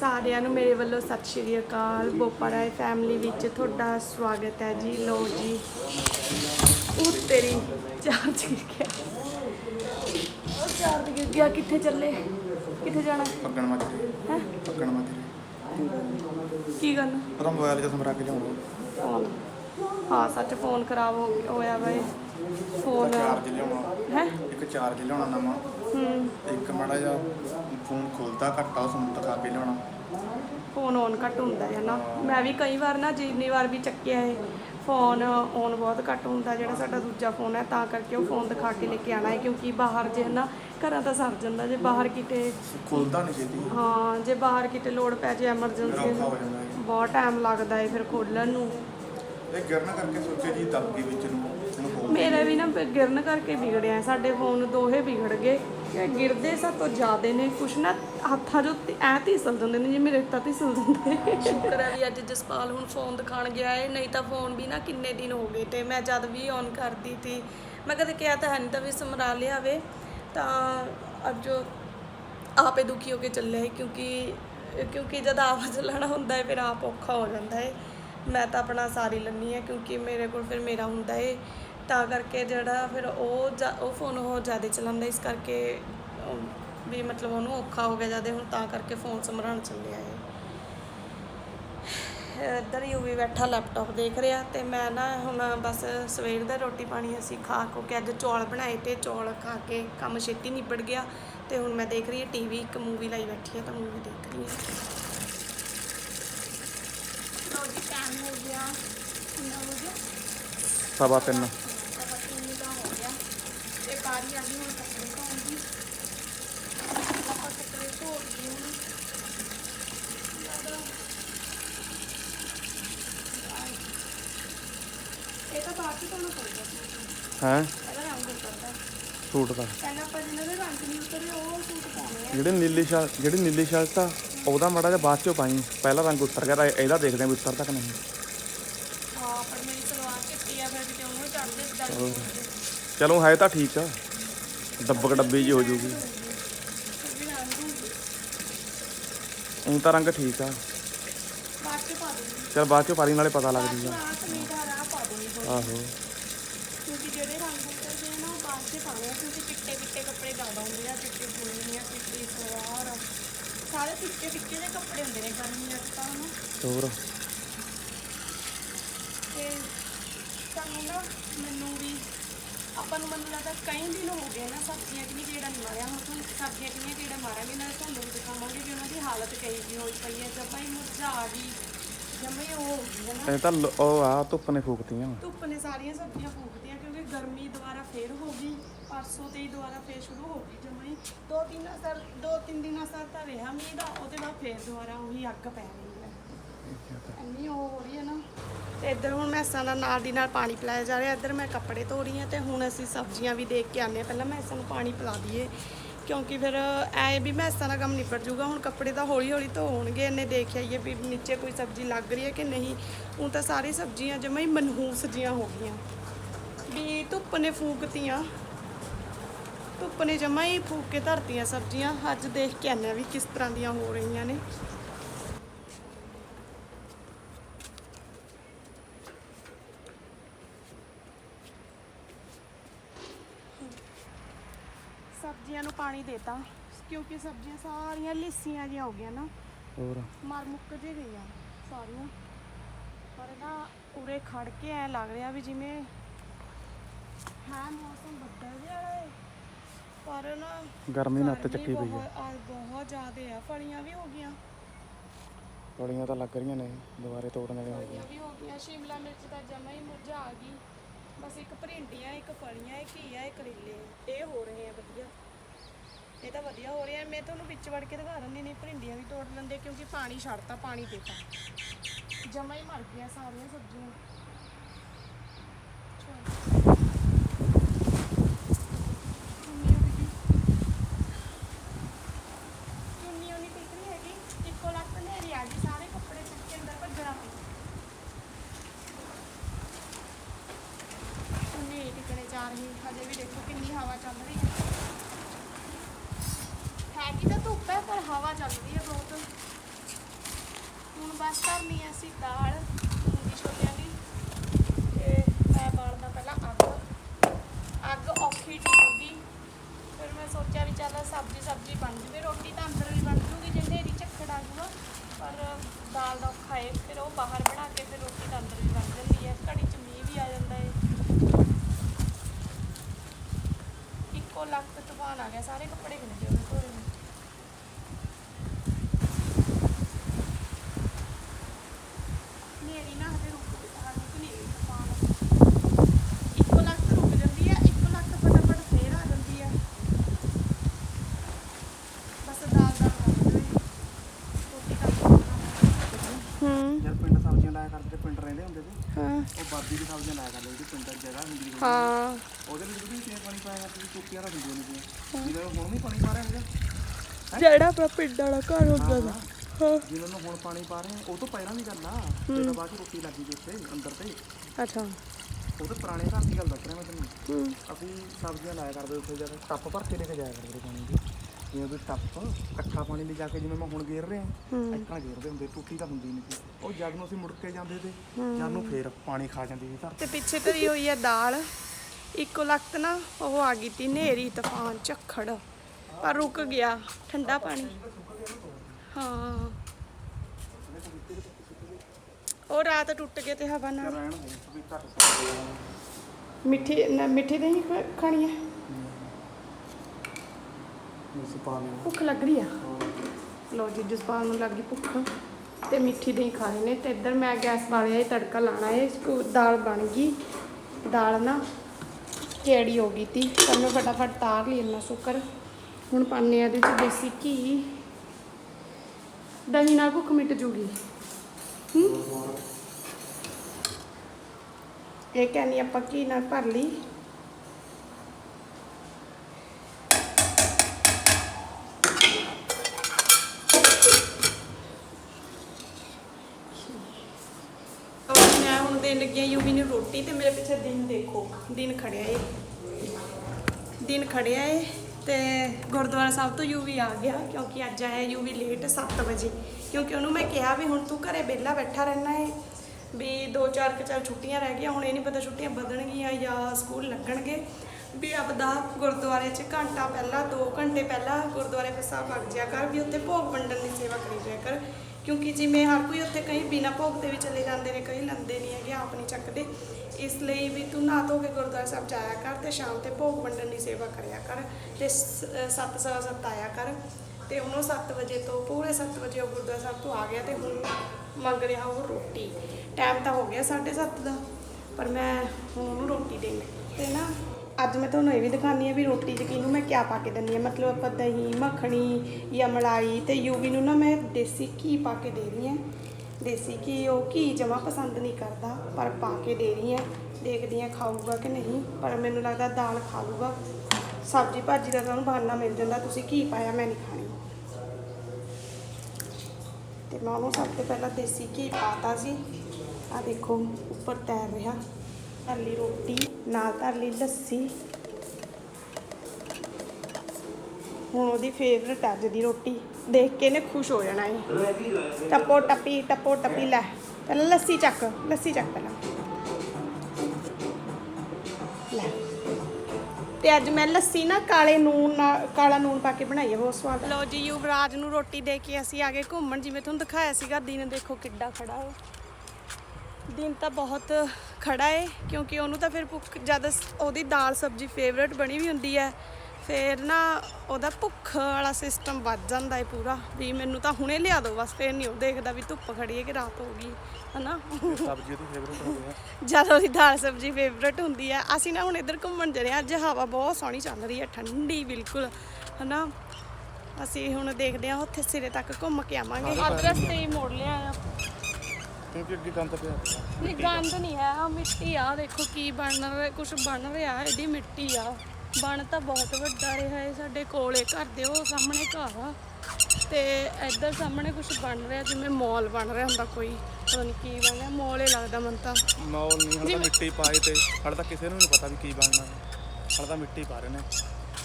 ਸਾਰਿਆਂ ਨੂੰ ਮੇਰੇ ਵੱਲੋਂ ਸਤਿ ਸ਼੍ਰੀ ਅਕਾਲ। ਬੋਪਾਰਾਏ ਫੈਮਿਲੀ ਵਿੱਚ ਤੁਹਾਡਾ ਸਵਾਗਤ ਹੈ ਜੀ। ਲੋ ਜੀ। ਉਹ ਤੇਰੀ ਚਾਰਜ ਗਿਰ ਗਿਆ ਉਹ ਚਾਰਜ ਗਿਰ ਗਿਆ ਕਿੱਥੇ ਚੱਲੇ? ਕਿੱਥੇ ਜਾਣਾ? ਪੱਕਣ ਮਾਜਰੇ ਹੈ? ਪੱਕਣ ਮਾਜਰੇ ਕੀ ਗੱਲ? ਪਤਾ ਮੋਬਾਈਲ ਜਦੋਂ ਸਮਰਾ ਕੇ ਲਿਆਉਣਾ ਹਾਂ ਸੱਚ ਫੋਨ ਖਰਾਬ ਹੋ ਗਿਆ- ਹੋਇਆ ਵਾ ਫੋਨ ਚਾਰਜ ਲਿਆਉਣਾ। ਹੈ? ਇੱਕ ਚਾਰਜ ਲਿਆਉਣਾ ਨਵਾਂ। ਹੂੰ। ਇੱਕ ਮਾੜਾ ਜਿਹਾ ਖੋਲਦਾ ਘੱਟਾ ਨੂੰ ਦਿਖਾ ਕੇ ਲਿਆਉਣਾ। ਫੋਨ ਔਨ ਘੱਟ ਹੁੰਦਾ ਹੈ ਨਾ। ਮੈਂ ਵੀ ਕਈ ਵਾਰ ਨਾ ਜਿੰਨੀ ਵਾਰ ਵੀ ਚੱਕਿਆ ਹੈ ਫੋਨ ਔਨ ਬਹੁਤ ਘੱਟ ਹੁੰਦਾ ਜਿਹੜਾ ਸਾਡਾ ਦੂਜਾ ਫੋਨ ਹੈ ਤਾਂ ਕਰਕੇ ਉਹ ਫੋਨ ਦਿਖਾ ਕੇ ਲੈ ਕੇ ਆਣਾ ਹੈ ਕਿਉਂਕਿ ਬਾਹਰ ਜੇ ਨਾ ਘਰਾਂ ਤਾਂ ਸਰ ਜਾਂਦਾ ਜੇ ਬਾਹਰ ਕਿਤੇ ਖੁੱਲਦਾ ਨਹੀਂ ਛੇਤੀ। ਹਾਂ ਜੇ ਬਾਹਰ ਕਿਤੇ ਲੋੜ ਪੈ ਜੇ ਐਮਰਜੈਂਸੀ ਔਖਾ ਹੋ ਜਾਂਦਾ ਹੈ। ਬਹੁਤ ਟਾਈਮ ਲੱਗਦਾ ਹੈ ਫਿਰ ਖੋਲਣ ਨੂੰ। ਇਹ ਗਿਰਨ ਕਰਕੇ ਸੋਚੇ ਜੀ ਦਬ ਵਿੱਚ ਨੂੰ ਇਹਨੂੰ ਖੋਲ ਮੇਰੇ ਵੀ ਨਾ ਬ- ਗਿਰਨ ਕਰਕੇ ਵਿਗੜਿਆ ਸਾਡੇ ਫੋਨ ਦੋਹੇ ਵਿਗੜ ਗਏ। ਗਿਰਦੇ ਸਭ ਤੋਂ ਜ਼ਿਆਦੇ ਨੇ, ਕੁਛ ਨਾ ਹੱਥਾਂ ਜੋ ਐ ਧਿਸਲ ਜਾਂਦੇ ਨੇ ਜਿਵੇਂ ਰੇਤਾ ਧਿਸਲ ਜਾਂਦੇ ਸ਼ੁਕਰ ਹੈ ਵੀ ਅੱਜ ਜਸਪਾਲ ਹੁਣ ਫੋਨ ਦਿਖਾਣ ਗਿਆ ਹੈ ਨਹੀਂ ਤਾਂ ਫੋਨ ਵੀ ਨਾ ਕਿੰਨੇ ਦਿਨ ਹੋ ਗਏ ਤੇ ਮੈਂ ਜਦ ਵੀ ਔਨ ਕਰਦੀ ਤੀ ਮੈਂ ਕਦੇ ਕਿਹਾ ਤਾਂ ਹੈ ਨਹੀਂ ਤਾਂ ਵੀ ਸਮਰਾ ਲਿਆਵੇ। ਤਾਂ ਅਬ ਜੋ ਆਪੇ ਦੁਖੀ ਹੋ ਕੇ ਚੱਲਿਆ ਹੈ ਕਿਉਂਕਿ ਕਿਉਂਕਿ ਜਦ ਆਪ ਚੱਲਣਾ ਹੁੰਦਾ ਹੈ ਫਿਰ ਆਪ ਔਖਾ ਹੋ ਜਾਂਦਾ ਹੈ ਮੈਂ ਤਾਂ ਆਪਣਾ ਸਾਰੀ ਲੰਨੀ ਹੈ, ਕਿਉਂਕਿ ਮੇਰੇ ਕੋਲ ਫਿਰ ਮੇਰਾ ਹੁੰਦਾ ਹੈ ਤਾਂ ਕਰਕੇ ਜਿਹੜਾ ਫਿਰ ਉਹ ਜਾ- ਉਹ ਫੋਨ ਉਹ ਜ਼ਿਆਦਾ ਚਲਾਉਂਦਾ ਇਸ ਕਰਕੇ ਅਮ, ਵੀ ਮਤਲਬ ਉਹਨੂੰ ਔਖਾ ਹੋ ਗਿਆ ਜ਼ਿਆਦਾ ਹੁਣ ਤਾਂ ਕਰਕੇ ਫੋਨ ਸਮਰਾਣ ਚੱਲਿਆ ਹੈ ਇੱਧਰ ਹੀ ਉਹ ਬੈਠਾ ਲੈਪਟਾਪ ਦੇਖ ਰਿਹਾ ਤੇ ਮੈਂ ਨਾ ਹੁਣ ਬਸ ਸਵੇਰ ਦਾ ਰੋਟੀ ਪਾਣੀ ਅਸੀਂ ਖਾ ਖੋ ਕੇ ਅੱਜ ਚੌਲ ਬਣਾਏ ਤੇ ਚੌਲ ਖਾ ਕੇ ਕੰਮ ਛੇਤੀ ਨਿਬੜ ਗਿਆ ਤੇ ਹੁਣ ਮੈਂ ਦੇਖ ਰਹੀ ਹਾਂ ਟੀਵੀ ਇੱਕ ਮੂਵੀ ਲਾਈ ਬੈਠੀ ਹਾਂ ਤਾਂ ਮੂਵੀ ਦੇਖ ਰਹੀ ਹਾਂ। ਲੋ ਜੀ ਟਾਈਮ ਹੋ ਗਿਆ। ਕਿੰਨਾ ਹੋ ਗਿਆ? ਸਵਾ ਤਿੰਨ। ਤੇ ਬਾਰੀ ਆ ਗਈ ਹੁਣ ਕੱਪੜੇ ਧੋਣ ਦੀ ਆਪਾਂ ਕੱਪੜੇ ਧੋ ਲਈਏ ਹੁਣ। ਇਹ ਤਾਂ ਬਾਅਦ ਚ ਧੋਣਾ ਪਊਗਾ। ਹੈ? ਇਹਦਾ ਰੰਗ ਉਤਰਦਾ। ਸੂਟ ਦਾ। ਪਹਿਲਾਂ ਆਪਾਂ ਜਿਹਨਾਂ ਦੇ ਰੰਗ ਨਹੀਂ ਉਤਰੇ ਉਹ ਸੂਟ ਪਾਉਣੇ ਆ। ਜਿਹੜੇ ਨੀਲੀ ਸ਼ਰਟ ਜਿਹੜੀ ਨੀਲੀ ਸ਼ਰਟ ਆ ਉਹਦਾ ਮਾੜਾ ਜਿਹਾ ਬਾਅਦ ਚੋਂ ਪਾਈ। ਪਹਿਲਾ ਰੰਗ ਉਤਰ ਗਿਆ ਤਾਂ ਇਹਦਾ ਦੇਖਦੇ ਆ ਵੀ ਉਤਰਦਾ ਕਿ ਨਹੀਂ। ਹਾਂ ਪਰ ਮੇਰੀ ਸਲਵਾਰ ਚਿੱਟੀ ਆ ਫਿਰ ਕਿਤੇ ਉਹਨੂੰ ਚੜਦੇ ਦਰਦ ਚਲੋ ਹੈ ਤਾਂ ਠੀਕ ਆ। ਦੱਬਕ ਡੱਬੀ ਜੀ ਹੋ ਜੂਗੀ। ਉਹ ਤਾਂ ਰੰਗ ਠੀਕ ਆ। ਚਲ ਬਾਅਦ ਚੋਂ ਪਾਰੀ ਨਾਲੇ ਪਤਾ ਲੱਗ ਜੂਗਾ। ਆਹ। ਕਿਉਂਕਿ ਜਿਹੜੇ ਰੰਗ ਉਤਰਦੇ ਆ ਨਾ ਉਹ ਬਾਅਦ ਚ ਪਾਉਣੇ ਆ ਕਿਉਂਕਿ ਚਿੱਟੇ ਚਿੱਟੇ ਕੱਪੜੇ ਜ਼ਿਆਦਾ ਹੁੰਦੇ ਆ ਚਿੱਟੀ ਬੁਣੀਆਂ ਚਿੱਟੀ ਸਲਵਾਰ ਸਾਰੇ ਚਿੱਟੇ ਚਿੱਟੇ ਦੇ ਕੱਪੜੇ ਹੁੰਦੇ ਨੇ ਗਰਮੀਆਂ ਚ ਤਾਂ ਹਨਾ ਹੋਰ? ਤੇ ਸਾਨੂੰ ਨਾ ਮੈਨੂੰ ਵੀ ਆਪਾਂ ਨੂੰ ਮੈਨੂੰ ਲੱਗਦਾ ਕਈ ਦਿਨ ਹੋ ਗਏ ਨਾ ਸਬਜ਼ੀਆਂ ਕਿ ਨਹੀਂ ਕਿਹੜਾ ਨਹੀਂ ਮਾਰਿਆ ਹੁਣ ਤੁਹਾਨੂੰ ਸਬਜ਼ੀਆਂ ਕਿੰਨੀਆਂ ਕਿਹੜਾ ਮਾਰਾਂਗੇ ਨਾਲੇ ਤੁਹਾਨੂੰ ਵੀ ਦਿਖਾਵਾਂਗੇ ਵੀ ਉਹਨਾਂ ਦੀ ਹਾਲਤ ਕਹੀ ਜੀ ਹੋਈ ਪਈ ਹੈ ਜਮਾਂ ਹੀ ਮੁਰਝਾ ਗਈ ਜਮਾਂ ਹੀ ਉਹ ਹੋ ਗਈ ਹੈ ਨਾ। ਇਹ ਤਾਂ ਲ- ਉਹ ਆ ਧੁੱਪ ਨੇ ਫੂਕਤੀਆਂ ਧੁੱਪ ਨੇ ਸਾਰੀਆਂ ਸਬਜ਼ੀਆਂ ਫੂਕਤੀਆਂ ਕਿਉਂਕਿ ਗਰਮੀ ਦੁਬਾਰਾ ਫੇਰ ਹੋ ਗਈ ਪਰਸੋਂ ਤੇ ਹੀ ਦੁਬਾਰਾ ਫੇਰ ਸ਼ੁਰੂ ਹੋ ਗਈ ਜਮਾਂ ਹੀ। ਦੋ ਤਿੰਨ ਅਸਰ ਦੋ ਤਿੰਨ ਦਿਨ ਅਸਰ ਤਾਂ ਰਿਹਾ ਮੀਂਹ ਦਾ ਉਹਦੇ ਬਾਅਦ ਫੇਰ ਦੁਬਾਰਾ ਉਹੀ ਅੱਗ ਪੈ ਰਹੀ ਹੈ। ਇੰਨੀ ਉਹ ਹੋ ਰਹੀ ਹੈ ਨਾ। ਤੇ ਇੱਧਰ ਹੁਣ ਮੈਸਾਂ ਦਾ ਨਾਲ ਦੀ ਨਾਲ ਪਾਣੀ ਪਿਲਾਇਆ ਜਾ ਰਿਹਾ। ਇੱਧਰ ਮੈਂ ਕੱਪੜੇ ਧੋ ਰਹੀ ਹਾਂ ਤੇ ਹੁਣ ਅਸੀਂ ਸਬਜ਼ੀਆਂ ਵੀ ਦੇਖ ਕੇ ਆਉਂਦੇ ਹਾਂ। ਪਹਿਲਾਂ ਮੈਸਾਂ ਨੂੰ ਪਾਣੀ ਪਿਲਾ ਦਈਏ, ਕਿਉਂਕਿ ਫਿਰ ਐ ਵੀ ਮੈਸਾਂ ਦਾ ਕੰਮ ਨਿਪਟ ਜੂਗਾ। ਹੁਣ ਕੱਪੜੇ ਤਾਂ ਹੌਲੀ ਹੌਲੀ ਧੋਣਗੇ ਇਹਨੇ ਦੇਖ ਆਈਏ ਵੀ ਨੀਚੇ ਕੋਈ ਸਬਜ਼ੀ ਲੱਗ ਰਹੀ ਹੈ ਕਿ ਨਹੀਂ। ਹੁਣ ਤਾਂ ਸਾਰੀ ਸਬਜ਼ੀਆਂ ਜਮਾ ਹੀ ਮਨਹੂਸ ਜੀਆਂ ਹੋ ਗਈਆਂ। ਵੀ ਧੁੱਪ ਨੇ ਫੂਕਤੀਆਂ। ਧੁੱਪ ਨੇ ਜਮਾ ਹੀ ਫੂਕ ਕੇ ਧਰਤੀਆਂ ਸਬਜ਼ੀਆਂ। ਅੱਜ ਦੇਖ ਕੇ ਆਉਂਦੇ ਹਾਂ ਵੀ ਕਿਸ ਤਰ੍ਹਾਂ ਦੀਆਂ ਹੋ ਰਹੀਆਂ ਨੇ। ਸਬਜ਼ੀਆਂ ਨੂੰ ਪਾਣੀ ਦੇਤਾ ਕਿਉਂਕਿ ਸਬਜ਼ੀਆਂ ਸਾਰੀਆਂ ਲਿੱਸੀਆਂ ਜਿਹੀਆਂ ਹੋ ਗਈਆਂ ਨਾ। ਹੋਰ? ਮਰ ਮੁੱਕ ਜੇ ਗਈਆਂ ਸਾਰੀਆਂ। ਪਰ ਨਾ ਉਰੇ ਖੜ ਕੇ ਐ ਲੱਗ ਰਿਹਾ ਵੀ ਜਿਵੇਂ ਹੈ ਮੌਸਮ ਬੱਦਲ ਜਿਹਾ ਹੈ। ਪਰ ਨਾ ਗਰਮੀ ਨੱਤ ਚੱਕੀ ਪਈ ਆ। ਬਹੁਤ ਜ਼ਿਆਦੇ ਆ। ਫਲੀਆਂ ਵੀ ਹੋ ਗਈਆਂ। ਪੜੀਆਂ ਤਾਂ ਲੱਗ ਰਹੀਆਂ ਨੇ ਦੁਬਾਰੇ ਤੋੜਨ ਵਾਲੀਆਂ ਹੋ ਗਈਆਂ। ਫਲੀਆਂ ਵੀ ਹੋ ਗਈਆਂ ਸ਼ਿਮਲਾ ਮਿਰਚ ਤਾਂ ਜਮਾ ਹੀ ਮੁਰਝਾ ਗਈ। ਬਸ ਇੱਕ ਭਰਿੰਡੀਆਂ ਇੱਕ ਫਲੀਆਂ ਇੱਕ ਘੀਆ ਇੱਕ ਕਰੇਲੇ ਇਹ ਹੋ ਰਹੇ ਆ ਵਧੀਆ। ਇਹ ਤਾਂ ਵਧੀਆ ਹੋ ਰਿਹਾ, ਮੈਂ ਤੁਹਾਨੂੰ ਵਿੱਚ ਵੜ ਕੇ ਦਿਖਾ ਦਿੰਦੀ ਨਹੀਂ ਭਰਿੰਡੀਆਂ ਵੀ ਤੋੜ ਲੈਂਦੇ, ਕਿਉਂਕਿ ਪਾਣੀ ਛੱਡਤਾ, ਪਾਣੀ ਪੀਤਾ। ਜਮਾ ਹੀ ਮਰ ਗਈਆਂ ਸਾਰੀਆਂ ਸਬਜ਼ੀਆਂ। ਚੁੰਨੀ ਉਹਦੀ ਚੁੰਨੀ ਹੈਗੀ। ਇੱਕੋ ਲੱਤ ਹਨੇਰੀ ਆ ਗਈ, ਸਾਰੇ ਕੱਪੜੇ ਚੁੱਕ ਕੇ ਅੰਦਰ ਭੱਜਣਾ ਪਿਆ ਚੁੰਨੀ ਨਹੀਂ ਜਾ ਰਹੀ, ਹਜੇ ਵੀ ਦੇਖੋ ਕਿੰਨੀ ਹਵਾ ਚੱਲ ਰਹੀ ਹੈ। ਹੈਗੀ ਤਾਂ ਧੁੱਪ ਹੈ, ਪਰ ਹਵਾ ਚੱਲ ਰਹੀ ਹੈ ਬਹੁਤ। ਧਰਨੀ ਹੈ ਅਸੀਂ ਦਾਲ, ਮੂੰਗੀ ਛੋਲਿਆਂ ਦੀ। ਤੇ ਮੈਂ ਬਾਲਦਾ ਪਹਿਲਾਂ ਅੱਗ। ਅੱਗ ਔਖੀ ਟੁੱਟੂਗੀ ਫਿਰ ਮੈਂ ਸੋਚਿਆ ਵੀ ਚੱਲ ਸਬਜ਼ੀ ਸਬਜ਼ੀ ਬਣ ਜੂਗੀ, ਰੋਟੀ ਤਾਂ ਅੰਦਰ ਵੀ ਬਣ ਜੂਗੀ, ਜੇ ਢੇਰੀ ਝੱਖੜ ਆ ਜੂਗਾ ਪਰ ਦਾਲ ਦਾ ਔਖਾ ਹੈ ਫਿਰ ਉਹ ਬਾਹਰ ਬਣਾ ਕੇ ਫਿਰ ਰੋਟੀ ਤਾਂ ਅੰਦਰ ਵੀ ਬਣ ਜਾਂਦੀ ਹੈ। ਘੜੀ ਚ ਮੀਂਹ ਵੀ ਆ ਜਾਂਦਾ ਹੈ ਇੱਕੋ ਲੱਖ ਤੂਫਾਨ ਆ ਗਿਆ, ਸਾਰੇ ਕੱਪੜੇ ਖਿਲ ਗਏ ਉਹਦੇ ਧੋਏ ਨੂੰ ਮੇਰੀ ਨਾ ਹਜੇ ਰੁਕ ਰੁਕ ਨਹੀਂ ਰਹੀ ਤੂਫਾਨ ਇੱਕੋ ਲੱਖ ਰੁਕ ਜਾਂਦੀ ਹੈ ਇੱਕੋ ਲੱਖ ਫਟਾਫਟ ਫੇਰ ਆ ਜਾਂਦੀ ਹੈ ਬਸ ਦਾਲ ਦਾ ਰੋਟੀ ਦਾ ਹੂੰ ਯਾਰ ਪਿੰਡ ਸਬਜ਼ੀਆਂ ਲਾਇਆ ਕਰਦੇ ਪਿੰਡ ਰਹਿੰਦੇ ਹੁੰਦੇ ਸੀ ਹਾਂ ਉਹ ਬਾਦੀ ਦੀ ਸਬਜ਼ੀਆਂ ਲਾਇਆ ਕਰਦੇ ਜਿਹੜੀ ਪਿੰਡ ਦੀ ਜਗ੍ਹਾ ਹੁੰਦੀ ਸੀ ਹਾਂ। ਉਹਦੇ ਵਿੱਚ ਵੀ ਕਿੰਨੇ ਪਾਣੀ ਪਾਇਆ ਕਰਦੇ ਸੀ ਟੁੱਟੀਆਂ ਤਾਂ ਹੁੰਦੀਆਂ ਨਹੀਂ ਸੀ ਜਿਵੇਂ ਹੁਣ ਨਹੀਂ ਪਾਣੀ ਪਾ ਰਹੇ ਹੈਗੇ। ਜਿਹੜਾ ਆਪਣਾ ਪਿੰਡ ਵਾਲਾ ਘਰ ਹੁੰਦਾ ਹਾਂ ਜਿਵੇਂ ਨੂੰ ਹੁਣ ਪਾਣੀ ਪਾ ਰਹੇ ਆ, ਉਹ ਤੋਂ ਪਹਿਲਾਂ ਦੀ ਗੱਲ ਆ। ਜਦੋਂ ਬਾਅਦ ਚ ਰੋਟੀ ਲੱਗੀ ਜੀ ਉੱਥੇ ਅੰਦਰ ਤੇ। ਅੱਛਾ। ਉਹ ਤਾਂ ਪੁਰਾਣੇ ਘਰ ਦੀ ਗੱਲ ਦੱਸ ਰਿਹਾ ਮੈਂ ਹੂੰ। ਅਸੀਂ ਸਬਜ਼ੀਆਂ ਲਾਇਆ ਕਰਦੇ ਉੱਥੇ ਜਦ ਟੱਪ ਭਰ ਕੇ ਲੈ ਕੇ ਜਾਇਆ ਕਰਦੇ ਪਾਣੀ ਦੀ। ਜਿਵੇਂ ਕੋਈ ਟੱਪ ਇਕੱਠਾ ਪਾਣੀ ਲੈ ਜਾ ਕੇ ਜਿਵੇਂ ਮੈਂ ਹੁਣ ਗੇਰ ਰਿਹਾ। ਇੱਕਾਂ ਗੇਰਦੇ ਹੁੰਦੇ ਟੁੱਟੀ ਤਾਂ ਹੁੰਦੀ ਨਹੀਂ ਸੀ। ਉਹ ਜਦ ਨੂੰ ਅਸੀਂ ਮੁੜ ਕੇ ਜਾਂਦੇ ਤੇ ਜਦ ਨੂੰ ਫੇਰ ਪਾਣੀ ਖਾ ਜਾਂਦੀ ਸੀ ਧਰਤੀ ਤੇ ਪਿੱਛੇ ਧਰੀ ਹੋਈ ਹੈ ਦਾਲ ਇੱਕੋ ਲੱਖਤ ਨਾ ਉਹ ਆ ਗਈ ਤੀ ਨੇਰੀ ਤੂਫਾਨ ਝੱਖੜ ਪਰ ਰੁਕ ਗਿਆ ਠੰਡਾ ਪਾਣੀ। ਹਾਂ। ਉਹ ਰਾਤ ਟੁੱਟ ਗਏ ਤੇ ਹਵਾ ਨਾਲ। ਮਿੱਠੀ ਨਾ- ਮਿੱਠੀ ਖ- ਖਾਣੀ ਹੈ ਇਸ ਪਾ ਭੁੱਖ ਲੱਗ ਰਹੀ ਆ? ਲੋ ਜੀ, ਜਸਪਾਲ ਨੂੰ ਲੱਗ ਗਈ ਭੁੱਖ ਤੇ ਮਿੱਠੀ ਦਹੀਂ ਖਾ ਨੇ ਤੇ ਇੱਧਰ ਮੈਂ ਗੈਸ ਬਾਲਿਆ ਇਹ ਤੜਕਾ ਲਾਣਾ ਹੈ ਦਾਲ ਬਣ ਗਈ। ਦਾਲ ਨਾ ਕਿਹੜੀ ਹੋ ਗਈ ਤੀ? ਪਰ ਮੈਂ ਫਟਾਫਟ ਤਾਰ ਲਈ ਇੰਨਾ ਸ਼ੁਕਰ। ਹੁਣ ਪਾਣੇ ਆ ਇਹਦੇ ਚ ਦੇਸੀ ਘੀ। ਦਹੀਂ ਨਾਲ ਭੁੱਖ ਮਿਟ ਜੂਗੀ। ਇਹ ਕਹਿੰਦੀ ਆਪਾਂ ਘੀ ਨਾਲ ਭਰ ਲਈ। ਮੈਂ ਹੁਣ ਦੇਣ ਲੱਗੀ ਹਾਂ ਯੂਵੀ ਨੂੰ ਰੋਟੀ ਤੇ ਮੇਰੇ ਪਿੱਛੇ ਦਿਨ ਦੇਖੋ, ਦਿਨ ਖੜਿਆ ਏ। ਦਿਨ ਖੜਿਆ ਏ ਤੇ ਗੁਰਦੁਆਰਾ ਸਾਹਿਬ ਤੋਂ ਯੂਵੀ ਆ ਗਿਆ ਕਿਉਂਕਿ ਅੱਜ ਆਇਆ ਯੂਵੀ ਲੇਟ 7 ਵਜੇ। ਕਿਉਂਕਿ ਉਹਨੂੰ ਮੈਂ ਕਿਹਾ ਵੀ ਹੁਣ ਤੂੰ ਘਰੇ ਵਿਹਲਾ ਬੈਠਾ ਰਹਿਣਾ ਏ, ਵੀ ਦੋ ਚਾਰ ਕੁ ਚਾਰ ਛੁੱਟੀਆਂ ਰਹਿ ਗਈਆਂ, ਹੁਣ ਇਹ ਨਹੀਂ ਪਤਾ ਛੁੱਟੀਆਂ ਵਧਣਗੀਆਂ ਜਾਂ ਸਕੂਲ ਲੱਗਣਗੇ। ਵੀ ਆਪਦਾ ਗੁਰਦੁਆਰੇ 'ਚ ਘੰਟਾ ਪਹਿਲਾਂ 2 ਘੰਟੇ ਪਹਿਲਾਂ ਗੁਰਦੁਆਰੇ ਫਿਰ ਸਾਹਿਬ ਵਗ ਜਿਆ ਕਰ, ਵੀ ਉੱਥੇ ਭੋਗ ਵੰਡਣ ਦੀ ਸੇਵਾ ਕਰੀ ਜਾਇਆ ਕਰ। ਕਿਉਂਕਿ ਜਿਵੇਂ ਹਰ ਕੋਈ ਉੱਥੇ ਕਈ ਬਿਨਾ ਭੋਗ ਦੇ ਵੀ ਚਲੇ ਜਾਂਦੇ ਨੇ, ਕਈ ਲੰਦੇ ਨਹੀਂ ਹੈਗੇ ਆਪ ਨਹੀਂ ਚੱਕਦੇ। ਇਸ ਲਈ ਵੀ ਤੂੰ ਨਾ ਧੋ ਕੇ ਗੁਰਦੁਆਰਾ ਸਾਹਿਬ ਜਾਇਆ ਕਰ ਤੇ ਸ਼ਾਮ ਤੇ ਭੋਗ ਵੰਡਣ ਦੀ ਸੇਵਾ ਕਰਿਆ ਕਰ ਤੇ ਸੱਤ ਸਵਾ ਸੱਤ ਆਇਆ ਕਰ ਤੇ ਉਹ 7 ਵਜੇ ਤੋਂ ਪੂਰੇ 7 ਵਜੇ ਉਹ ਗੁਰਦੁਆਰਾ ਸਾਹਿਬ ਤੋਂ ਆ ਗਿਆ ਤੇ ਹੁਣ ਮੰਗ ਰਿਹਾ ਉਹ ਰੋਟੀ। ਟਾਈਮ ਤਾਂ ਹੋ ਗਿਆ 7:30 ਦਾ, ਪਰ ਮੈਂ ਹੁਣ ਉਹਨੂੰ ਰੋਟੀ ਦੇਣੀ। ਤੇ ਨਾ ਅੱਜ ਮੈਂ ਤੁਹਾਨੂੰ ਇਹ ਵੀ ਦਿਖਾਣੀ ਹੈ ਵੀ ਰੋਟੀ 'ਚ ਕਿਹਨੂੰ ਮੈਂ ਕਿਆ ਪਾ ਕੇ ਦਿੰਦੀ ਹਾਂ। ਮਤਲਬ ਆਪਾਂ ਦਹੀਂ, ਮੱਖਣੀ ਜਾਂ ਮਲਾਈ ਤੇ ਯੂਵੀ ਨੂੰ ਨਾ ਮੈਂ ਦੇਸੀ ਘੀ ਪਾ ਕੇ ਦੇ ਰਹੀ ਹਾਂ। ਦੇਸੀ ਘੀ ਉਹ ਘੀ ਜਮਾ ਪਸੰਦ ਨਹੀਂ ਕਰਦਾ, ਪਰ ਪਾ ਕੇ ਦੇ ਰਹੀ ਹਾਂ। ਦੇਖਦੀ ਹਾਂ ਖਾਊਗਾ ਕਿ ਨਹੀਂ, ਪਰ ਮੈਨੂੰ ਲੱਗਦਾ ਦਾਲ ਖਾ ਲੂਗਾ ਸਬਜ਼ੀ ਭਾਜੀ ਦਾ ਤੁਹਾਨੂੰ ਬਹਾਨਾ ਮਿਲ ਜਾਂਦਾ, ਤੁਸੀਂ ਘੀ ਪਾਇਆ, ਮੈਂ ਨਹੀਂ ਖਾਣੀ। ਤੇ ਮੈਂ ਉਹਨੂੰ ਸਭ ਤੋਂ ਪਹਿਲਾਂ ਦੇਸੀ ਘੀ ਪਾਤਾ ਸੀ। ਆ ਦੇਖੋ, ਉੱਪਰ ਤੈਰ ਰਿਹਾ। ਧਰ ਲਈ ਰੋਟੀ, ਨਾਲ ਧਰ ਲਈ ਲੱਸੀ। ਹੁਣ ਉਹਦੀ ਫੇਵਰਟ ਅੱਜ ਦੀ ਰੋਟੀ। ਦੇਖ ਕੇ ਨੇ ਖੁਸ਼ ਹੋ ਜਾਣਾ ਹੈ ਟੱਪੋ ਟੱਪੀ ਟੱਪੋ ਟੱਪੀ ਲੈ। ਪਹਿਲਾਂ ਲੱਸੀ ਚੱਕ ਲੱਸੀ ਚੱਕ ਪਹਿਲਾਂ। ਲੈ। ਤੇ ਅੱਜ ਮੈਂ ਲੱਸੀ ਨਾ ਕਾਲੇ ਨੂਨ ਨਾਲ, ਕਾਲਾ ਨੂਨ ਪਾ ਕੇ ਬਣਾਈ ਹੈ ਬਹੁਤ ਸਵਾਦ। ਲੋ ਜੀ, ਯੁਵਰਾਜ ਨੂੰ ਰੋਟੀ ਦੇ ਕੇ ਅਸੀਂ ਆ ਗਏ ਘੁੰਮਣ। ਜਿਵੇਂ ਤੁਹਾਨੂੰ ਦਿਖਾਇਆ ਸੀਗਾ ਦਿਨ ਦੇਖੋ ਕਿੱਡਾ ਖੜਾ ਹੈ ਦਿਨ ਤਾਂ ਬਹੁਤ ਖੜਾ ਏ ਕਿਉਂਕਿ ਉਹਨੂੰ ਤਾਂ ਫਿਰ ਭੁੱਖ ਜਦ ਉਹਦੀ ਦਾਲ ਸਬਜ਼ੀ ਫੇਵਰੇਟ ਬਣੀ ਵੀ ਹੁੰਦੀ ਹੈ ਫਿਰ ਨਾ ਉਹਦਾ ਭੁੱਖ ਵਾਲਾ ਸਿਸਟਮ ਵੱਧ ਜਾਂਦਾ ਏ ਪੂਰਾ ਵੀ ਮੈਨੂੰ ਤਾਂ ਹੁਣੇ ਲਿਆ ਦਿਓ ਬਸ ਫਿਰ ਨਹੀਂ ਉਹ ਦੇਖਦਾ ਵੀ ਧੁੱਪ ਖੜੀ ਹੈ ਕਿ ਰਾਤ ਹੋ ਗਈ ਹਨਾ? ਸਬਜ਼ੀ ਉਹਦੀ ਫੇਵਰਟ ਹੋ ਗਿਆ ਜਦ ਉਹਦੀ ਦਾਲ ਸਬਜ਼ੀ ਫੇਵਰਟ ਹੁੰਦੀ ਹੈ ਅਸੀਂ ਨਾ ਹੁਣ ਇੱਧਰ ਘੁੰਮਣ ਜਾ ਰਹੇ ਹਾਂ ਅੱਜ ਹਵਾ ਬਹੁਤ ਸੋਹਣੀ ਚੱਲ ਰਹੀ ਹੈ ਠੰਡੀ ਬਿਲਕੁਲ ਹਨਾ? ਅਸੀਂ ਹੁਣ ਦੇਖਦੇ ਹਾਂ ਉੱਥੇ ਸਿਰੇ ਤੱਕ ਘੁੰਮ ਕੇ ਆਵਾਂਗੇ। ਅੱਧ ਰਸਤੇ ਹੀ ਮੋੜ ਲਿਆ ਆ। ਕਿਉਂਕਿ ਅੱਗੇ ਗੰਦ ਪਿਆ। ਨਹੀਂ ਗੰਦ ਨਹੀਂ ਹੈ ਆ ਮਿੱਟੀ ਆ ਦੇਖੋ ਕੀ ਬਣ ਰਿਹਾ ਕੁਝ ਬਣ ਰਿਹਾ ਇਹਦੀ ਮਿੱਟੀ ਆ। ਬਣ ਤਾਂ ਬਹੁਤ ਵੱਡਾ ਰਿਹਾ ਹੈ ਸਾਡੇ ਕੋਲੇ ਘਰ ਦੇ ਉਹ ਸਾਹਮਣੇ ਘਰ ਆ। ਤੇ ਇੱਧਰ ਸਾਹਮਣੇ ਕੁਝ ਬਣ ਰਿਹਾ ਜਿਵੇਂ ਮਾਲ ਬਣ ਰਿਹਾ ਹੁੰਦਾ ਕੋਈ ਪਤਾ ਨਹੀਂ ਕੀ ਬਣ ਰਿਹਾ ਮਾਲ ਹੀ ਲੱਗਦਾ ਮੈਨੂੰ ਤਾਂ। ਮੌਲ ਨਹੀਂ ਤਾਂ ਜਿਵੇਂ- ਮਿੱਟੀ ਪਾਏ ਤੇ ਹਲ ਤਾਂ ਕਿਸੇ ਨੂੰ ਨਹੀਂ ਪਤਾ ਵੀ ਕੀ ਬਣਨਾ। ਹਲ ਤਾਂ ਮਿੱਟੀ ਪਾ ਰਹੇ ਨੇ।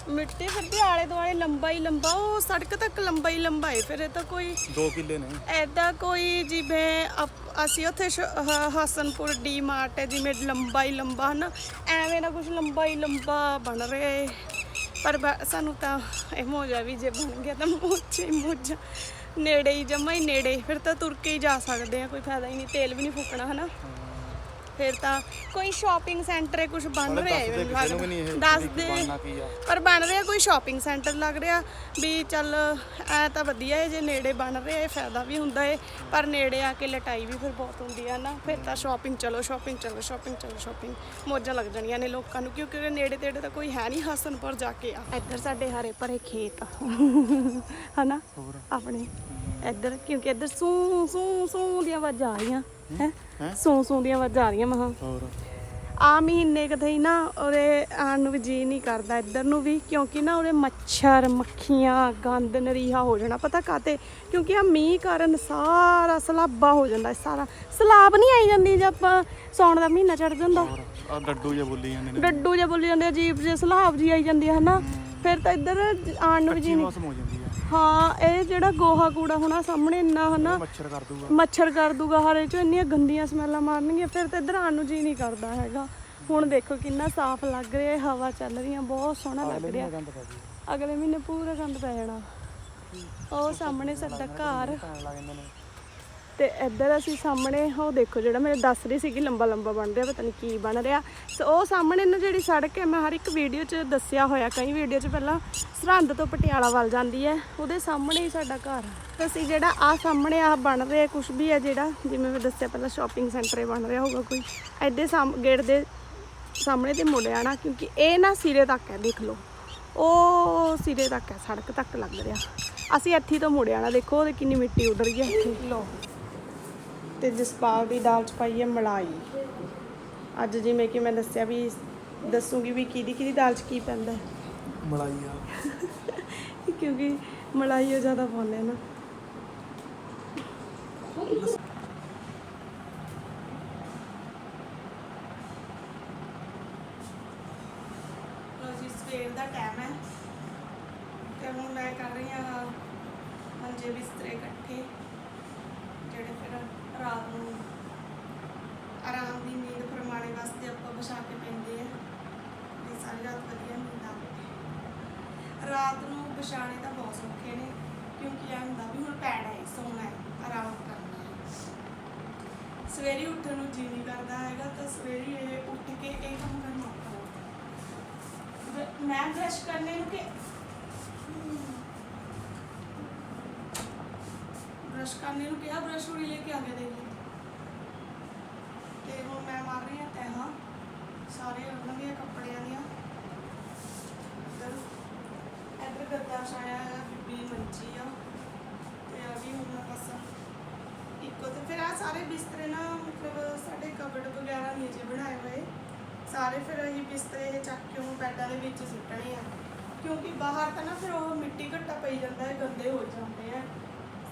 ਮਿੱਟੀ ਫਿਰ ਵੀ ਆਲੇ ਦੁਆਲੇ ਲੰਬਾ ਹੀ ਲੰਬਾ ਉਹ ਸੜਕ ਤੱਕ ਲੰਬਾ ਹੀ ਲੰਬਾ ਹੈ ਫਿਰ ਇਹ ਤਾਂ ਕੋਈ 2 ਕਿੱਲੇ ਨੇ। ਐਦਾਂ ਕੋਈ ਜਿਵੇਂ ਅਪ- ਅਸੀਂ ਉੱਥੇ ਸ਼- ਹ- ਹਸਨਪੁਰ ਡੀ ਮਾਰਟ ਹੈ ਜਿਵੇਂ ਲੰਬਾ ਹੀ ਲੰਬਾ ਹਨਾ ਐਵੇਂ ਦਾ ਕੁਝ ਲੰਬਾ ਹੀ ਲੰਬਾ ਬਣ ਰਿਹਾ ਹੈ ਪਰ ਬ- ਸਾਨੂੰ ਤਾਂ ਇਹ ਮੋਜਾ ਵੀ ਜੇ ਬਣ ਗਿਆ ਤਾਂ ਮੋਜਾ ਹੀ ਮੋਜਾ ਨੇੜੇ ਹੀ ਜਮਾ ਹੀ ਨੇੜੇ ਫਿਰ ਤਾਂ ਤੁਰ ਕੇ ਹੀ ਜਾ ਸਕਦੇ ਆ ਕੋਈ ਫਾਇਦਾ ਹੀ ਨਹੀਂ ਤੇਲ ਵੀ ਨਹੀਂ ਫੂਕਣਾ ਹਨਾ। ਫਿਰ ਤਾਂ ਕੋਈ ਸ਼ਾਪਿੰਗ ਸੈਂਟਰ ਹੈ ਕੁਝ ਬਣ ਰਿਹਾ ਹੈ ਮੈਨੂੰ ਲੱਗਦਾ। ਦੱਸ ਦੇ। ਪਰ ਬਣ ਰਿਹਾ ਕੋਈ ਸ਼ਾਪਿੰਗ ਸੈਂਟਰ ਲੱਗ ਰਿਹਾ ਵੀ ਚੱਲ ਐ ਤਾਂ ਵਧੀਆ ਹੈ ਜੇ ਨੇੜੇ ਬਣ ਰਿਹਾ ਇਹ ਫਾਇਦਾ ਵੀ ਹੁੰਦਾ ਹੈ ਪਰ ਨੇੜੇ ਆ ਕੇ ਲਟਾਈ ਵੀ ਫਿਰ ਬਹੁਤ ਹੁੰਦੀ ਆ ਨਾ। ਫਿਰ ਤਾਂ ਸ਼ਾਪਿੰਗ ਚਲੋ ਸ਼ਾਪਿੰਗ ਚਲੋ ਸ਼ਾਪਿੰਗ ਚਲੋ ਸ਼ਾਪਿੰਗ ਮੌਜਾਂ ਲੱਗ ਜਾਣੀਆਂ ਨੇ ਲੋਕਾਂ ਨੂੰ ਕਿਉਂਕਿ ਨੇੜੇ ਤੇੜੇ ਤਾਂ ਕੋਈ ਹੈ ਨਹੀਂ ਹਸਨਪੁਰ ਜਾ ਕੇ ਆ। ਇੱਧਰ ਸਾਡੇ ਹਰੇ ਭਰੇ ਖੇਤ ਹਨਾ? ਆਪਣੇ। ਇੱਧਰ ਕਿਉਂਕਿ ਇੱਧਰ ਸੂ ਸੂ ਸੂ ਦੀਆਂ ਆਵਾਜ਼ਾਂ ਆ ਰਹੀਆਂ। ਹੈ? ਸੂ ਸੂ ਦੀਆਂ ਆਵਾਜ਼ਾਂ ਆ ਰਹੀਆਂ ਮਹਾ ਹੋਰ? ਆ ਮਹੀਨੇ ਕਦੇ ਨਾ ਉਹਦੇ ਆਉਣ ਨੂੰ ਵੀ ਜੀ ਨਹੀਂ ਕਰਦਾ ਇੱਧਰ ਨੂੰ ਵੀ ਕਿਉਂਕਿ ਨਾ ਉਹਦੇ ਮੱਛਰ ਮੱਖੀਆਂ ਗੰਦ ਨਰੀਹਾ ਹੋ ਜਾਣਾ ਪਤਾ ਕਾਤੇ ਕਿਉਂਕਿ ਆ ਮੀਂਹ ਕਾਰਨ ਸਾਰਾ ਸਲਾਬਾ ਹੋ ਜਾਂਦਾ ਸਾਰਾ ਸਲਾਬ ਨਹੀਂ ਆਈ ਜਾਂਦੀ ਜੇ ਆਪਾਂ ਸੌਣ ਦਾ ਮਹੀਨਾ ਚੜ ਜਾਂਦਾ। ਆ ਡੱਡੂ ਜਿਹਾ ਬੋਲੀ ਜਾਂਦੇ ਨੇ। ਡੱਡੂ ਜੇ ਬੋਲੀ ਜਾਂਦੇ ਅਜੀਬ ਜੇ ਸਲਾਬ ਜੀ ਆਈ ਜਾਂਦੀ ਹੈ ਹਨਾ? ਫਿਰ ਤਾਂ ਇੱਧਰ ਆਉਣ ਨੂੰ ਵੀ ਜੀ ਨਹੀਂ। ਮੌਸਮ ਹੋ ਜਾਂਦੀ ਆ। ਹਾਂ ਇਹ ਜਿਹੜਾ ਗੋਹਾ ਕੂੜਾ ਹੋਣਾ ਸਾਹਮਣੇ ਇੰਨਾ ਹਨਾ ਮੱਛਰ ਕਰ ਦੂਗਾ। ਮੱਛਰ ਕਰ ਦੂਗਾ ਹਰੇ ਚੋਂ ਇੰਨੀਆਂ ਗੰਦੀਆਂ ਸਮੈਲਾਂ ਮਾਰਨਗੀਆਂ ਫਿਰ ਤੇ ਇੱਧਰ ਆਉਣ ਨੂੰ ਜੀ ਨਹੀਂ ਕਰਦਾ ਹੈਗਾ। ਹੁਣ ਦੇਖੋ ਕਿੰਨਾ ਸਾਫ਼ ਲੱਗ ਰਿਹਾ ਹੈ ਹਵਾ ਚੱਲ ਰਹੀ ਹੈ ਬਹੁਤ ਸੋਹਣਾ ਲੱਗ ਰਿਹਾ। ਅਗਲੇ ਮਹੀਨੇ ਪੂਰਾ ਗੰਦ ਪੈ ਜਾਣਾ। ਉਹ ਸਾਹਮਣੇ ਸਾਡਾ ਘਰ। ਤੇ ਇੱਧਰ ਅਸੀਂ ਸਾਹਮਣੇ ਉਹ ਦੇਖੋ ਜਿਹੜਾ ਮੈਂ ਦੱਸ ਰਹੀ ਸੀਗੀ ਲੰਬਾ ਲੰਬਾ ਬਣ ਰਿਹਾ, ਪਤਾ ਨਹੀਂ ਕੀ ਬਣ ਰਿਹਾ। ਸੋ ਉਹ ਸਾਹਮਣੇ ਨਾ ਜਿਹੜੀ ਸੜਕ ਹੈ, ਮੈਂ ਹਰ ਇੱਕ ਵੀਡੀਓ 'ਚ ਦੱਸਿਆ ਹੋਇਆ, ਕਈ ਵੀਡੀਓ 'ਚ ਪਹਿਲਾਂ ਸਰਹੰਦ ਤੋਂ ਪਟਿਆਲਾ ਵੱਲ ਜਾਂਦੀ ਹੈ, ਉਹਦੇ ਸਾਹਮਣੇ ਹੀ ਸਾਡਾ ਘਰ ਹੈ ਅਸੀਂ ਜਿਹੜਾ ਆ ਸਾਹਮਣੇ ਆ ਬਣ ਰਿਹਾ ਕੁਝ ਵੀ ਹੈ ਜਿਹੜਾ, ਜਿਵੇਂ ਮੈਂ ਦੱਸਿਆ ਪਹਿਲਾਂ ਸ਼ਾਪਿੰਗ ਸੈਂਟਰ ਬਣ ਰਿਹਾ ਹੋਊਗਾ ਕੋਈ, ਐਡੇ ਸਾਹਮ, ਗੇਟ ਦੇ ਸਾਹਮਣੇ ਤੇ ਮੁੜ ਆਣਾ ਕਿਉਂਕਿ ਇਹ ਨਾ ਸਿਰੇ ਤੱਕ ਹੈ, ਦੇਖ ਲਓ। ਉਹ ਸਿਰੇ ਤੱਕ ਹੈ, ਸੜਕ ਤੱਕ ਲੱਗ ਰਿਹਾ। ਅਸੀਂ ਇੱਥੇ ਤੋਂ ਮੁੜ ਆਣਾ ਦੇਖੋ ਉਹਦੇ ਕਿੰਨੀ ਮਿੱਟੀ ਉੱਡ ਰਹੀ ਹੈ ਇੱਥੇ। ਲਓ। ਤੇ ਜਸਪਾਲ ਦੀ ਦਾਲ ਚ ਪਾਈ ਹੈ ਮਲਾਈ। ਅੱਜ ਜਿਵੇਂ ਕਿ ਮੈਂ ਦੱਸਿਆ ਵੀ ਦੱਸੂਗੀ ਵੀ ਕਿਹਦੀ ਕਿਹਦੀ ਦਾਲ ਚ ਕੀ ਪੈਂਦਾ। ਹੈ। ਮਲਾਈ ਆ। ਕਿਉਂਕਿ ਮਲਾਈ ਉਹ ਜ਼ਿਆਦਾ ਪਾਉਂਦੇ ਆ ਨਾ। ਲੋ ਜੀ ਸਵੇਰ ਦਾ ਟਾਈਮ ਹੈ। ਤੇ ਹੁਣ ਮੈਂ ਕਰ ਰਹੀ ਹਾਂ ਮੰਜੇ ਬਿਸਤਰੇ ਇਕੱਠੇ ਜਿਹੜੇ ਫਿਰ ਰਾਤ ਨੂੰ ਆਰਾਮ ਦੀ ਨੀਂਦ ਫਰਮਾਣੇ ਵਾਸਤੇ ਆਪਾਂ ਵਿਛਾ ਕੇ ਪੈਂਦੇ ਆ ਵੀ ਸਾਰੀ ਰਾਤ ਵਧੀਆ ਨੀਂਦ ਆਵੇ ਰਾਤ ਨੂੰ ਵਿਛਾਣੇ ਤਾਂ ਬਹੁਤ ਸੌਖੇ ਨੇ ਕਿਉਂਕਿ ਇਹ ਹੁੰਦਾ ਵੀ ਹੁਣ ਪੈਣਾ ਹੈ ਸੌਣਾ ਹੈ ਆਰਾਮ ਕਰਨਾ ਹੈ। ਸਵੇਰੇ ਉੱਠਣ ਨੂੰ ਜੀ ਨਹੀਂ ਕਰਦਾ ਹੈਗਾ, ਤਾਂ ਸਵੇਰੇ ਇਹ ਉੱਠ ਕੇ ਇਹ ਕੰਮ ਕਰਨਾ ਔਖਾ ਮੈਂ ਬ੍ਰਸ਼ ਕਰਨੇ ਨੂੰ ਕਿ ਬ੍ਰਸ਼ ਕਰਨੇ ਨੂੰ ਕਿਹਾ ਬ੍ਰਸ਼ ਹੁਣੀ ਲੈ ਕੇ ਆ ਕੇ ਦੇ ਤੇ ਹੁਣ ਮੈਂ ਮਾਰ ਰਹੀ ਹਾਂ ਤੈਹਾਂ ਸਾਰੇ ਉਹਨਾਂ ਦੀਆਂ ਕੱਪੜਿਆਂ ਦੀਆਂ। ਇੱਧਰ ਇੱਧਰ ਗੱਦਾ ਛਾਇਆ ਹੈ ਬੀਬੀ ਮੰਜੀ ਆ ਤੇ ਆ ਵੀ ਹੁਣ ਬਸ ਇੱਕੋ ਫਿਰ ਆ ਸਾਰੇ ਬਿਸਤਰੇ ਨਾ ਮਤਲਬ ਸਾਡੇ ਕਬੜ ਵਗੈਰਾ ਨਹੀਂ ਜੇ ਬਣਾਏ ਹੋਏ। ਸਾਰੇ ਫਿਰ ਅਸੀਂ ਬਿਸਤਰੇ ਇਹ ਚੱਕ ਕੇ ਉਹ ਬੈੱਡਾਂ ਦੇ ਵਿੱਚ ਸੁੱਟਣੇ ਆ। ਕਿਉਂਕਿ ਬਾਹਰ ਤਾਂ ਨਾ ਫਿਰ ਉਹ ਮਿੱਟੀ ਘੱਟਾ ਪਈ ਜਾਂਦਾ ਹੈ, ਗੰਦੇ ਹੋ ਜਾਂਦੇ ਆ।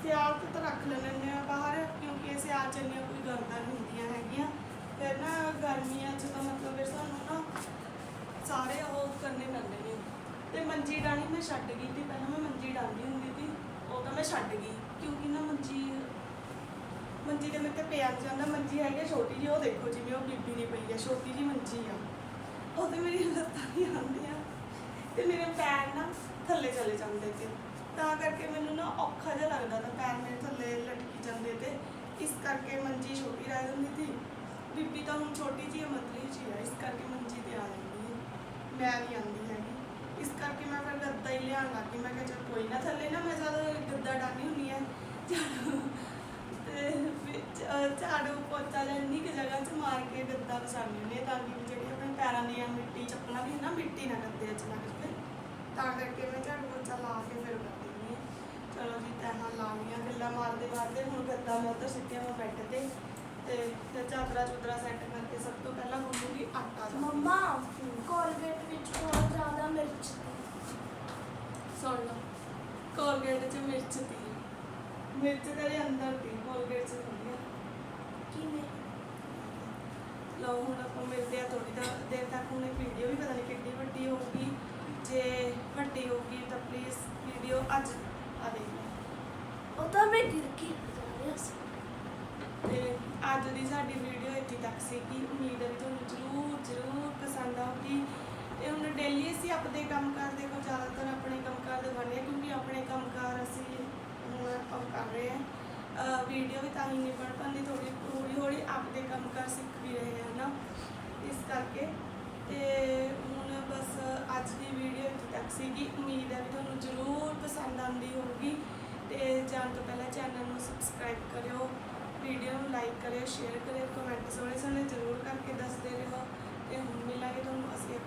ਸਿਆਲ ਤੇ ਤਾਂ ਰੱਖ ਲੈਂਦੇ ਆ ਬਾਹਰ, ਕਿਉਂਕਿ ਇਹ ਸਿਆਲ ਚ ਇੰਨੀਆਂ ਕੋਈ ਗਰਦਾਂ ਨਹੀਂ ਹੁੰਦੀਆਂ ਹੈਗੀਆਂ। ਫਿਰ ਨਾ ਗਰਮੀਆਂ ਚ ਤਾਂ ਮਤਲਬ ਫਿਰ ਸਾਨੂੰ ਨਾ ਸਾਰੇ ਉਹ ਕਰਨੇ ਪੈਂਦੇ ਨੇ। ਤੇ ਮੰਜੀ ਡਾਣੀ ਮੈਂ ਛੱਡ ਗਈ ਸੀ, ਪਹਿਲਾਂ ਮੈਂ ਮੰਜੀ ਡਾਂਦੀ ਹੁੰਦੀ ਸੀ, ਉਹ ਤਾਂ ਮੈਂ ਛੱਡ ਗਈ। ਕਿਉਂਕਿ ਨਾ ਮੰਜੀ ਮੰਜੀ ਦੇ ਮੇਰੇ ਤੇ ਪਿਆ ਨੀ ਜਾਂਦਾ ਮੰਜੀ ਹੈਗੀ ਆ ਛੋਟੀ ਜਿਹੀ ਉਹ ਦੇਖੋ ਜਿਵੇਂ ਉਹ ਬੀਬੀ ਨਹੀਂ ਪਈ ਆ ਛੋਟੀ ਜਿਹੀ ਮੰਜੀ ਆ। ਉਹ ਤੇ ਮੇਰੀ ਲੱਤਾਂ ਨਹੀਂ ਆਉਂਦੀਆਂ। ਤੇ ਮੇਰੇ ਪੈਰ ਨਾ ਥੱਲੇ ਚਲੇ ਜਾਂਦੇ ਤੇ। ਤਾਂ ਕਰਕੇ ਮੈਨੂੰ ਨਾ ਔਖਾ ਜਿਹਾ ਲੱਗਦਾ ਤਾਂ ਪੈਰ ਮੇਰੇ ਥੱਲੇ ਲਟਕੀ ਜਾਂਦੇ ਤੇ। ਇਸ ਕਰਕੇ ਮੰਜੀ ਛੋਟੀ ਰਹਿ ਜਾਂਦੀ ਸੀ। ਬੀਬੀ ਤਾਂ ਹੁਣ ਛੋਟੀ ਜਿਹੀ ਆ, ਜੀ ਆ। ਇਸ ਕਰਕੇ ਮੰਜੀ ਤੇ ਆ ਜਾਂਦੀ ਹੈ ਮੈਂ ਨਹੀਂ ਆਉਂਦੀ ਹੈਗੀ। ਇਸ ਕਰਕੇ ਮੈਂ ਫਿਰ ਗੱਦਾ ਹੀ ਲਿਆਉਣ ਲੱਗ ਗਈ। ਮੈਂ ਕਿਹਾ ਚਲ ਕੋਈ ਨਾ ਥੱਲੇ ਨਾ ਮੈਂ ਜ਼ਿਆਦਾ ਗੱਦਾ ਡਾਨੀ ਹੁੰਦੀ ਹੈ ਝਾੜੂ ਤੇ ਝਾੜੂ ਪੋਚਾ ਜਾਂ ਇੰਨੀ ਕੁ ਜਗ੍ਹਾ 'ਚ ਮਾਰ ਕੇ ਗੱਦਾ ਵਿਛਾਉਂਦੀ ਹੁੰਦੀ ਤਾਂ ਕਿ ਜਿਹੜੀ ਆਪਣੇ ਪੈਰਾਂ ਦੀਆਂ ਮਿੱਟੀ, ਚੱਪਲਾਂ ਵੀ ਨਾ ਮਿੱਟੀ ਨਾ ਗੱਦੇ 'ਚ ਲੱਗ ਜਾਵੇ ਤਾਂ ਕਰਕੇ ਮੈਂ ਝਾੜੂ ਪੋਚਾ ਲਾ ਕੇ ਫਿਰ ਕਰ ਦਿੰਦੀ ਚਲੋ ਜੀ ਤੈਨਾਂ ਲਾ ਲਈਆਂ ਗੱਲਾਂ ਮਾਰਦੇ ਮਾਰਦੇ ਹੁਣ ਗੱਦਾ ਮੈਂ ਉੱਧਰ ਸਿੱਟਿਆ ਮੈਂ ਬੈੱਡ ਤੇ। ਤੇ ਤੇ ਚਾਦਰਾ ਚੁਦਰਾ ਸੈੱਟ ਕਰਕੇ ਸਭ ਤੋਂ ਪਹਿਲਾਂ ਗੁੰਨੂਗੀ ਆਟਾ। ਮੰਮਾ, ਕੋਲਗੇਟ ਵਿੱਚ ਬਹੁਤ ਜ਼ਿਆਦਾ ਮਿਰਚ ਸੀ ਸੁਣ ਲਓ ਕੋਲਗੇਟ 'ਚ ਮਿਰਚ ਤੀ ਮਿਰਚ ਤੇਰੇ ਅੰਦਰ ਤੀ ਕੋਲਗੇਟ 'ਚ ਆ। ਕਿਵੇਂ? ਲਓ ਹੁਣ ਆਪਾਂ ਮਿਲਦੇ ਆ ਥੋੜੀ ਦੇਰ ਤੱਕ ਹੁਣ ਇਹ ਵੀਡੀਓ ਵੀ ਪਤਾ ਨਹੀਂ ਕਿੰਨੀ ਵੱਡੀ ਹੋਊਗੀ। ਜੇ ਵੱਡੀ ਹੋਊਗੀ ਤਾਂ ਪਲੀਜ਼ ਵੀਡੀਓ ਅੱਜ ਆ ਦੇਖ ਉਹ ਤਾਂ ਮੈਂ ਗਿਰ ਕੇ ਤੇ ਅੱਜ ਦੀ ਸਾਡੀ ਵੀਡੀਓ ਇੱਥੇ ਤੱਕ ਸੀਗੀ। ਉਮੀਦ ਹੈ ਤੁਹਾਨੂੰ ਜ਼ਰੂਰ ਜ਼ਰੂਰ ਪਸੰਦ ਆਊਗੀ। ਤੇ ਹੁਣ ਡੇਲੀ ਅਸੀਂ ਆਪਣੇ ਕੰਮਕਾਰ ਦੇ ਕੋਲ ਜ਼ਿਆਦਾਤਰ ਆਪਣੇ ਕੰਮਕਾਰ ਦਿਖਾਉਂਦੇ ਹਾਂ ਕਿਉਂਕਿ ਆਪਣੇ ਕੰਮਕਾਰ ਅਸੀਂ ਹੁਣ ਆਪਾਂ ਕਰ ਰਹੇ ਹਾਂ ਵੀਡੀਓ ਨਹੀਂ ਬਣ ਪਾਉਂਦੀ ਥੋੜੀ ਹੌਲੀ ਹੌਲੀ ਆਪਣੇ ਕੰਮਕਾਰ ਸਿੱਖ ਵੀ ਰਹੇ ਹਾਂ ਨਾ, ਇਸ ਕਰਕੇ। ਤੇ ਹੁਣ ਬਸ ਅੱਜ ਦੀ ਵੀਡੀਓ ਇੱਥੇ ਤੱਕ ਸੀਗੀ। ਉਮੀਦ ਹੈ ਵੀ ਤੁਹਾਨੂੰ ਜ਼ਰੂਰ ਪਸੰਦ ਆਉਂਦੀ ਹੋਊਗੀ। ਤੇ ਜਾਣ ਤੋਂ ਪਹਿਲਾਂ ਚੈਨਲ ਨੂੰ ਸਬਸਕ੍ਰਾਈਬ ਕਰਿਓ ਵੀਡੀਓ ਨੂੰ ਲਾਈਕ ਕਰਿਓ ਸ਼ੇਅਰ ਕਰਿਓ ਕਮੈਂਟ ਸੋਹਣੇ ਸੋਹਣੇ ਜ਼ਰੂਰ ਕਰਕੇ ਦੱਸਦੇ ਰਹੋ। ਤੇ ਹੁਣ ਮਿਲਾਂਗੇ ਤੁਹਾਨੂੰ ਅਸੀਂ